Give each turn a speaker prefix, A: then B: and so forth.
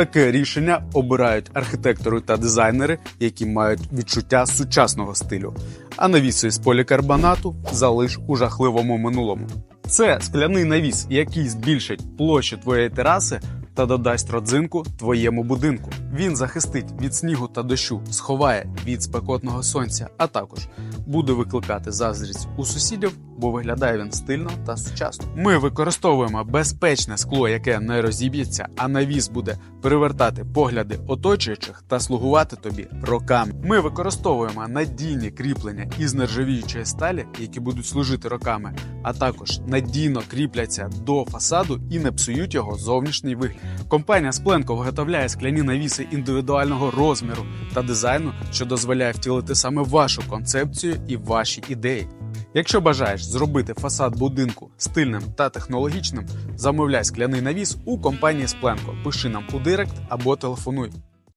A: Таке рішення обирають архітектори та дизайнери, які мають відчуття сучасного стилю. А навіси із полікарбонату залиш у жахливому минулому. Це скляний навіс, який збільшить площу твоєї тераси та додасть родзинку твоєму будинку. Він захистить від снігу та дощу, сховає від спекотного сонця, а також буде викликати заздрість у сусідів, бо виглядає він стильно та сучасно. Ми використовуємо безпечне скло, яке не розіб'ється, а навіс буде привертати погляди оточуючих та слугувати тобі роками. Ми використовуємо надійні кріплення із нержавіючої сталі, які будуть служити роками, а також надійно кріпляться до фасаду і не псують його зовнішній вигляд. Компанія Спленко виготовляє скляні навіси індивідуального розміру та дизайну, що дозволяє втілити саме вашу концепцію і ваші ідеї. Якщо бажаєш зробити фасад будинку стильним та технологічним, замовляй скляний навіс у компанії Спленко. Пиши нам у директ або телефонуй.